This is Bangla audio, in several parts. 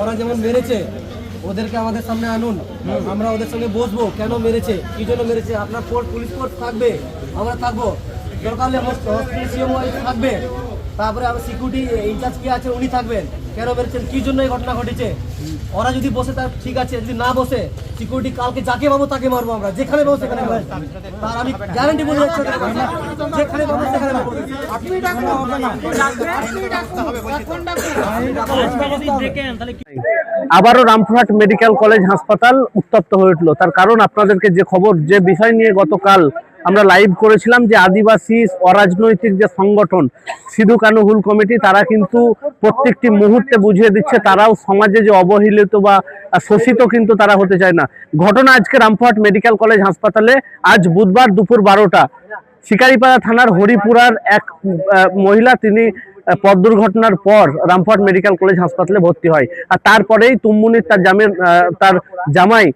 ওরা যেমন মেরেছে, ওদেরকে আমাদের সামনে আনুন। আমরা ওদের সঙ্গে বসবো, কেন মেরেছে, কি জন্য মেরেছে, আপনার ফোর্স পুলিশ ফোর্স থাকবে, আমরা থাকব। দরকার থাকবে। তারপরে আমার সিকিউরিটি ইনচার্জ কি আছে, উনি থাকবেন। কেন মেরেছেন, কি জন্য এই ঘটনা ঘটেছে? ওরা যদি বসে তার ঠিক আছে যদি না বসে সিকিউরিটি কালকে যাকে পাবো তাকে মারবো আমরা। যেখানে পাবো সেখানে তার আমি গ্যারান্টি বলে যাচ্ছি যেখানে পাবো সেখানে আবারও রামপুরহাট মেডিকেল কলেজ হাসপাতাল উত্তপ্ত হয়ে উঠল। তার কারণ আপনাদেরকে যে খবর যে বিষয় নিয়ে গতকাল আমরা লাইভ করেছিলাম যে আদিবাসী অরাজনৈতিক যে সংগঠন, সিধু কানু হুল কমিটি, তারা কিন্তু প্রত্যেকটি মুহূর্তে বুঝিয়ে দিচ্ছে তারাও সমাজে যে অবহেলিত বা শোষিত কিন্তু তারা হতে চায় না। ঘটনা আজকে রামপুরহাট মেডিকেল কলেজ হাসপাতালে, আজ বুধবার দুপুর বারোটা। শিকারিপাড়া থানার হরিপুরার এক মহিলা তিনি পথ দুর্ঘটনার পর রামপুরহাট মেডিকেল কলেজ হাসপাতালে ভর্তি হয়। আর তারপরেই তুমমুনির তার জামের তার জামাই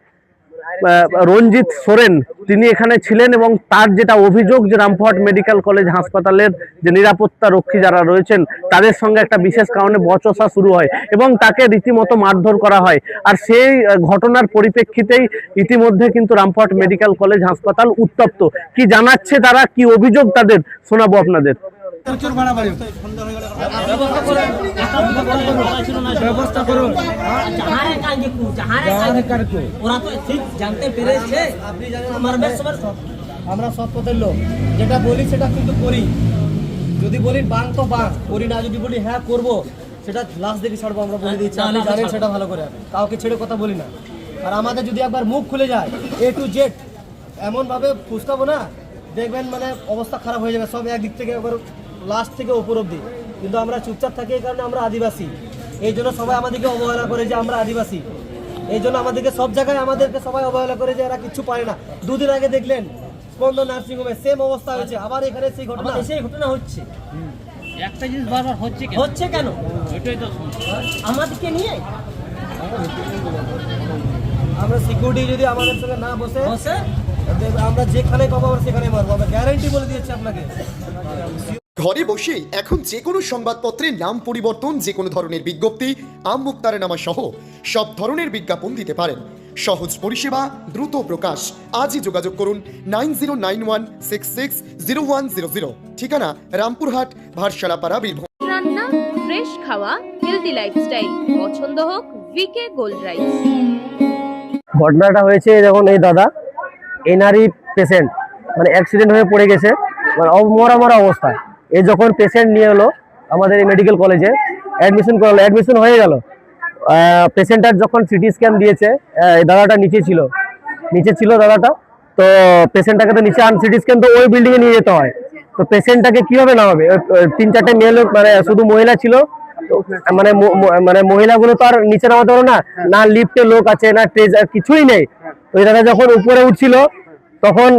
রঞ্জিত সোরেন, তিনি এখানে ছিলেন এবং তার যেটা অভিযোগ যে রামপুরহাট মেডিকেল কলেজ হাসপাতালের যে নিরাপত্তা রক্ষী যারা রয়েছেন, তাদের সঙ্গে একটা বিশেষ কারণে বচসা শুরু হয় এবং তাকে রীতিমতো মারধর করা হয়। আর সেই ঘটনার পরিপ্রেক্ষিতেই ইতিমধ্যে কিন্তু রামপুরহাট মেডিকেল কলেজ হাসপাতাল উত্তপ্ত। কি জানাচ্ছে তারা, কি অভিযোগ তাদের, শোনাবো আপনাদের। ব্যবস্থা করুন। যাহারে কাজে কু যাহারে কাজে কু ওরা তো ঠিক জানতে পেরেছে। আপনি জানেন আমার সৎ পথের লোক। যেটা বলি সেটা কিন্তু করি। যদি বলি বাং তো বাং করি না যদি বলি হ্যাঁ করব সেটা লাস্ট দেখে ছাড়বো আমরা বলে দিচ্ছি। আপনি জানেন সেটা ভালো করে। কাউকে ছেড়ে কথা বলি না। আর আমাদের যদি একবার মুখ খুলে যায় এ টু জেড এমনভাবে ফুসকাবো না দেখবেন মানে অবস্থা খারাপ হয়ে যাবে। সব একদিক থেকে একবার লাস্ট থেকে উপর অব্দি কিন্তু আমরা চুপচাপ থাকি এই কারণে আমরা আদিবাসী। এই জন্য সবাই আমাদেরকে অবহেলা করে যে আমরা আদিবাসী। এই জন্য আমাদেরকে সব জায়গায় আমাদেরকে সবাই অবহেলা করে যে এরা কিচ্ছু পারে না। দুদিন আগে দেখলেন স্পন্দন নার্সিং হোমে সেম অবস্থা হয়েছে। আবার এখানে সেই ঘটনা। সেই ঘটনা হচ্ছে। একটা জিনিস বারবার হচ্ছে কেন? হচ্ছে কেন? তো আমাদেরকে নিয়ে? আমরা সিকিউরিটি যদি আমাদের সঙ্গে না বসে বসে? আমরা যেখানে পাবো আমরা সেখানে মারবো। আমরা গ্যারান্টি বলে দিয়েছি আপনাকে। ঘরে বসেই এখন যে কোনো সংবাদপত্রের নাম পরিবর্তন যে কোনো ধরনের বিজ্ঞপ্তি আম মুক্তারে নামা সহ সব ধরনের বিজ্ঞাপন দিতে পারেন। সহজ পরিষেবা দ্রুত প্রকাশ। আজই যোগাযোগ করুন nine zero nine one six six zero one zero zero. ঠিকানা রামপুরহাট ভারসালাপাড়া বীরভূম। রান্না ফ্রেশ খাওয়া হেলদি লাইফস্টাইল পছন্দ হোক ভিকে গোল্ড রাইস ঘটনাটা হয়েছে যখন এই দাদা এনআরই পেশেন্ট মানে অ্যাক্সিডেন্ট হয়ে পড়ে গেছে মানে অব- মরা মরা অবস্থায় এই যখন পেশেন্ট নিয়ে এলো, আমাদের এই মেডিকেল কলেজে অ্যাডমিশন করালো অ্যাডমিশন হয়ে গেল। পেশেন্টটার যখন সিটি স্ক্যান দিয়েছে দাদাটা নিচে ছিল। নিচে ছিল দাদাটা, তো পেশেন্টটাকে তো নিচে আন সিটি স্ক্যান তো ওই বিল্ডিংয়ে নিয়ে যেতে হয়। তো পেশেন্টটাকে কীভাবে ওই- ওই তিন চারটে মেয়ে লোক মানে শুধু মহিলা ছিল, তো মানে মানে মহিলাগুলো তো আর নিচে নামাতে পারো না। না লিফটে লোক আছে, না ট্রেজার কিছুই নেই। ওই দাদা যখন উপরে উঠছিল তখন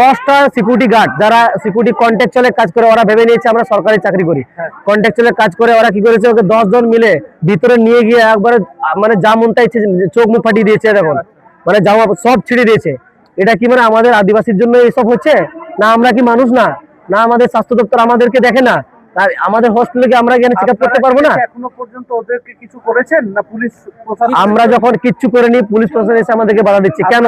দশটা সিকিউরিটি গার্ড যারা সিকিউরিটি কন্ট্রাকচুয়ালের কাজ করে, ওরা ভেবে নিয়েছে আমরা সরকারি চাকরি করি। কন্ট্রাকচুয়ালের কাজ করে ওরা কি করেছে? ওকে দশজন মিলে ভিতরে নিয়ে গিয়ে একবারে মানে যা মন চাইছে চোখ মুখ ফাটিয়ে দিয়েছে দেখুন। মানে জামা সব ছিঁড়ে দিয়েছে। এটা কি মানে আমাদের আদিবাসীর জন্য এসব হচ্ছে? না আমরা কি মানুষ না? না আমাদের স্বাস্থ্য দপ্তর আমাদেরকে দেখে না? আর আমাদের হসপিটালে কি আমরা এখানে চেক আপ করতে পারব না? এখনও পর্যন্ত ওদেরকে কিছু করেছেন না পুলিশ প্রশাসন আমরা যখন কিচ্ছু করিনি পুলিশ প্রশাসন এসে আমাদেরকে বাধা দিচ্ছে। কেন?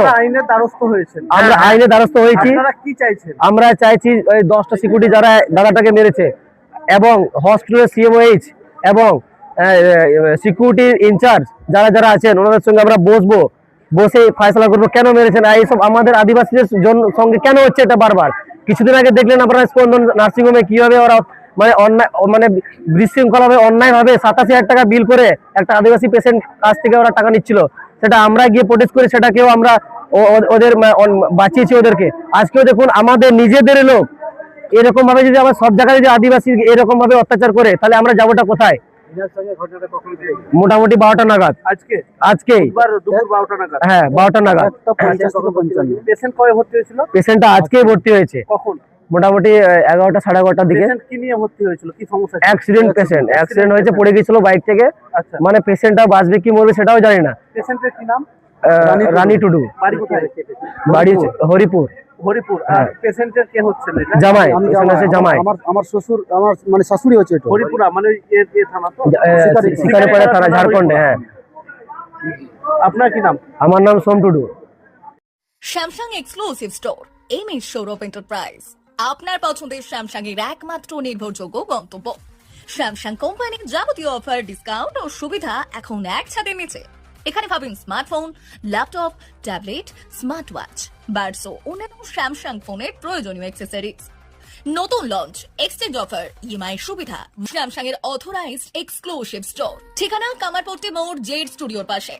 দ্বারস্থ হয়েছেন। আমরা আইনে দ্বারস্থ হয়েছি। আপনারা কি চাইছেন? আমরা চাইছি ওই দশটা সিকিউরিটি যারা দাদাটাকে মেরেছে এবং হসপিটালের সিএমওএইচ এবং সিকিউরিটি ইনচার্জ যারা যারা আছেন ওনাদের সঙ্গে আমরা বসবো। বসে ফয়সলা করব কেন মেরেছেন? এইসব আমাদের আদিবাসীদের সঙ্গে কেন হচ্ছে এটা বারবার? কিছুদিন আগে দেখলেন আপনারা স্পন্দন নার্সিংহোমে কীভাবে ওরা মানে অন্যায় মানে বিশৃঙ্খলাভাবে অন্যায় ভাবে সাতাশি হাজার টাকা বিল করে একটা আদিবাসী পেশেন্ট কাছ থেকে ওরা টাকা নিচ্ছিল। সেটা আমরা গিয়ে প্রোটেস্ট করে সেটাকেও আমরা ওদের বাঁচিয়েছি ওদেরকে। আজকেও দেখুন আমাদের নিজেদের লোক এরকম ভাবে যদি আবার সব জায়গায় যদি আদিবাসী এরকম ভাবে অত্যাচার করে তাহলে আমরা যাবোটা কোথায়? এনার সঙ্গে ঘটনাটা কখন হয়েছে? মোটামুটি বারোটা নাগাদ। আজকে নাগাদ। হ্যাঁ বারোটা নাগাদ পেশেন্ট কবে ভর্তি হয়েছিল? পেশেন্টটা আজকেই ভর্তি হয়েছে। কখন? মোটামুটি এগারোটা সাড়ে এগারোটার দিকে। কি নিয়ে ভর্তি হয়েছিল? কি সমস্যা অ্যাক্সিডেন্ট পেশেন্ট অ্যাক্সিডেন্ট হয়েছে পড়ে গেছিল বাইক থেকে। আচ্ছা। মানে পেশেন্টটা বাঁচবে কি মরবে সেটাও জানি না। পেশেন্টের কি নাম? রানী টুডু। বাড়ি কোথায়? বাড়ি হরিপুর। হরিপুর। আর হ্যাঁ। পেশেন্টের কে হচ্ছেন জামাই আছে জামাই। আমার আমার শ্বশুর আমার মানে শাশুড়ি হচ্ছে এটা। হরিপুরা মানে এ এ থানা তো? শিকারিপাড়া থানা ঝাড়খণ্ডে হ্যাঁ। আপনার কি নাম? আমার নাম Som Tudu. Samsung exclusive store M S Sourav enterprise আপনার পছন্দের স্যামসাং এর একমাত্র নির্ভরযোগ্য গন্তব্য। স্যামসাং কোম্পানির যাবতীয় অফার ডিসকাউন্ট ও সুবিধা এখন এক ছাদের নিচে। এখানে পাবেন smartphone laptop tablet smart watch buds ও অন্যান্য স্যামসাং ফোনের প্রয়োজনীয় অ্যাক্সেসরিজ নতুন লঞ্চ এক্সচেঞ্জ অফার ইএমআই সুবিধা। স্যামসাং এর অথরাইজড এক্সক্লুসিভ স্টোর ঠিকানা কামারপট্টি মোড়, জেড স্টুডিওর পাশে।